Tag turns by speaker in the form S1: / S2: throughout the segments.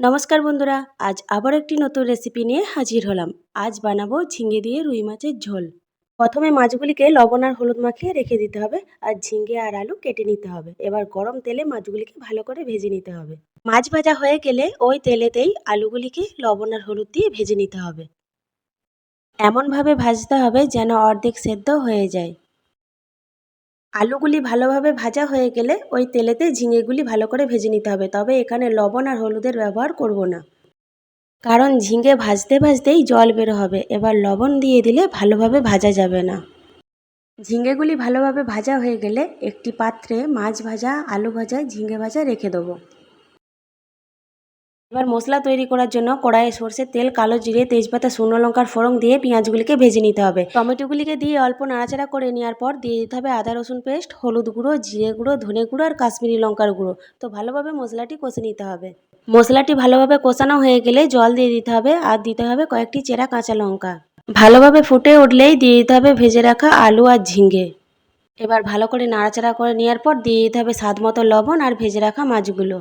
S1: নমস্কার বন্ধুরা, আজ আবার একটি নতুন রেসিপি নিয়ে হাজির হলাম। আজ বানাবো ঝিঙে দিয়ে রুই মাছের ঝোল। প্রথমে মাছগুলিকে লবণ আর হলুদ মাখিয়ে রেখে দিতে হবে আর ঝিঙে আর আলু কেটে নিতে হবে। এবার গরম তেলে মাছগুলিকে ভালো করে ভেজে নিতে হবে। মাছ ভাজা হয়ে গেলে ওই তেলেতেই আলুগুলিকে লবণ আর হলুদ দিয়ে ভেজে নিতে হবে। এমনভাবে ভাজতে হবে যেন অর্ধেক সেদ্ধ হয়ে যায়। আলুগুলি ভালোভাবে ভাজা হয়ে গেলে ওই তেলেতে ঝিঙেগুলি ভালো করে ভেজে নিতে হবে। তবে এখানে লবণ আর হলুদের ব্যবহার করব না। কারণ ঝিঙে ভাজতে ভাজতেই জল বেরো হবে। এবার লবণ দিয়ে দিলে ভালোভাবে ভাজা যাবে না। ঝিঙেগুলি ভালোভাবে ভাজা হয়ে গেলে একটি পাত্রে মাছ ভাজা, আলু ভাজা, ঝিঙে ভাজা রেখে দেবো। এবার মশলা তৈরি করার জন্য কড়াইয়ে সর্ষের তেল, কালো জিরে, তেজপাতা, শুকনো লঙ্কার ফোড়ন দিয়ে পেঁয়াজগুলিকে ভেজে নিতে হবে। টমেটোগুলিকে দিয়ে অল্প নাড়াচাড়া করে নেওয়ার পর দিয়ে দিতে হবে আদা, রসুন পেস্ট, হলুদ গুঁড়ো, জিরে গুঁড়ো, ধনে গুঁড়ো আর কাশ্মীরি লঙ্কার গুঁড়ো। তো ভালোভাবে মশলাটি কষে নিতে হবে। মশলাটি ভালোভাবে কষানো হয়ে গেলে জল দিয়ে দিতে হবে আর দিতে হবে কয়েকটি চেরা কাঁচা লঙ্কা। ভালোভাবে ফুটে উঠলেই দিয়ে দিতে হবে ভেজে রাখা আলু আর ঝিঙ্গে এবার ভালো করে নাড়াচাড়া করে নেওয়ার পর দিয়ে দিতে হবে স্বাদ মতো লবণ আর ভেজে রাখা মাছগুলো।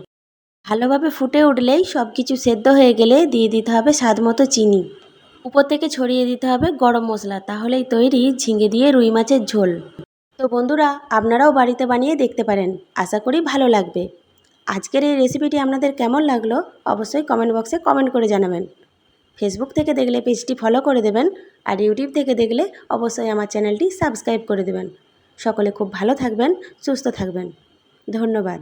S1: ভালোভাবে ফুটে উঠলেই সব কিছু সেদ্ধ হয়ে গেলে দিয়ে দিতে হবে স্বাদ মতো চিনি। উপর থেকে ছড়িয়ে দিতে হবে গরম মশলা, তাহলেই তৈরি ঝিঙে দিয়ে রুই মাছের ঝোল। তো বন্ধুরা, আপনারাও বাড়িতে বানিয়ে দেখতে পারেন, আশা করি ভালো লাগবে। আজকের এই রেসিপিটি আপনাদের কেমন লাগল, অবশ্যই কমেন্ট বক্সে কমেন্ট করে জানাবেন। ফেসবুক থেকে দেখলে পেজটি ফলো করে দেবেন, আর ইউটিউব থেকে দেখলে অবশ্যই আমার চ্যানেলটি সাবস্ক্রাইব করে দেবেন। সকলে খুব ভালো থাকবেন, সুস্থ থাকবেন। ধন্যবাদ।